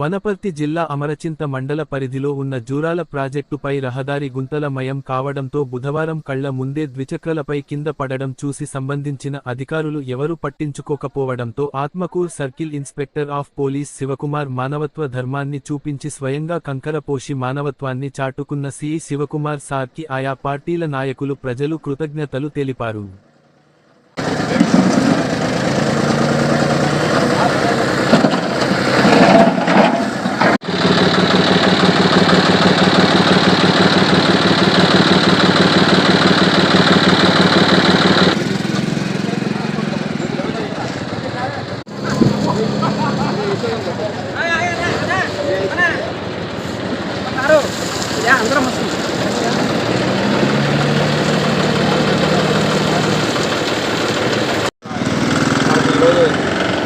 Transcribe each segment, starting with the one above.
వనపర్తి జిల్లా అమరచింత మండల పరిధిలో ఉన్న జూరాల ప్రాజెక్టుపై రహదారి గుంతలమయం కావడంతో బుధవారం కళ్ళ ముందే ద్విచక్రలపై కింద పడడం చూసి సంబంధించిన అధికారులు ఎవరూ పట్టించుకోకపోవడంతో Atmakur circle inspector of police Shivakumar మానవత్వ ధర్మాన్ని చూపించి స్వయంగా కంకరపోషి మానవత్వాన్ని చాటుకున్న సిఈ శివకుమార్ సార్కి ఆయా పార్టీల నాయకులు ప్రజలు కృతజ్ఞతలు తెలిపారు. అందరం వస్తుంది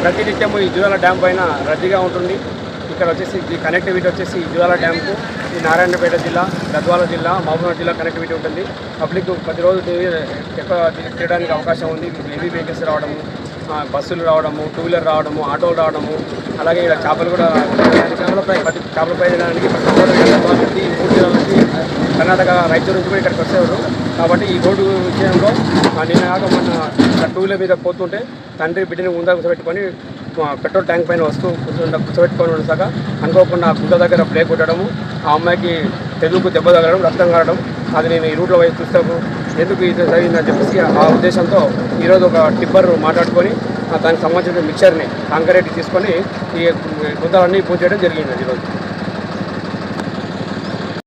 ప్రతినిత్యము ఈ జూరాల డ్యామ్ పైన రద్దీగా ఉంటుంది. ఇక్కడ వచ్చేసి ఈ కనెక్టివిటీ వచ్చేసి ఈ జూరాల డ్యామ్కు ఈ నారాయణపేట జిల్లా గద్వాల జిల్లా మహబూబ్నగర్ జిల్లా కనెక్టివిటీ ఉంటుంది. పబ్లిక్ ప్రతిరోజు ఎక్కువ తిరగడానికి అవకాశం ఉంది. హెవీ వెహికల్స్ రావడము బస్సులు రావడము టూ వీలర్ రావడము ఆటోలు రావడము అలాగే ఇక్కడ చేపలు కూడా చేపల ఫ్రై ప్రతి చేపల ఫ్రై చేయడానికి ప్రతి మూడు జిల్లాల నుంచి కర్ణాటక రైతులు నుంచి కూడా ఇక్కడికి వచ్చేవారు. కాబట్టి ఈ రోడ్డు విషయంలో నిన్న కాక మన టూ వీలర్ మీద పోతుంటే తండ్రి బిడ్డని ముందా కూర్చోబెట్టుకొని పెట్రోల్ ట్యాంక్ పైన వస్తూ కూర్చుంట కూర్చోబెట్టుకొని ఉండసాక అనుకోకుండా గుంట దగ్గర బ్రేక్ కొట్టడము ఆ అమ్మాయికి తెలుగుకు దెబ్బ తగలడం రక్తం కారడం అది నేను ఈ రూట్లో వైపు చూస్తాను ఎందుకు ఇది జరిగిందని చెప్పేసి ఆ ఉద్దేశంతో ఈరోజు ఒక టిప్పర్ మాట్లాడుకొని దానికి సంబంధించిన మిక్చర్ని కాంకరేట్ తీసుకొని ఈ గుంతలన్నీ పూజ చేయడం జరిగింది ఈరోజు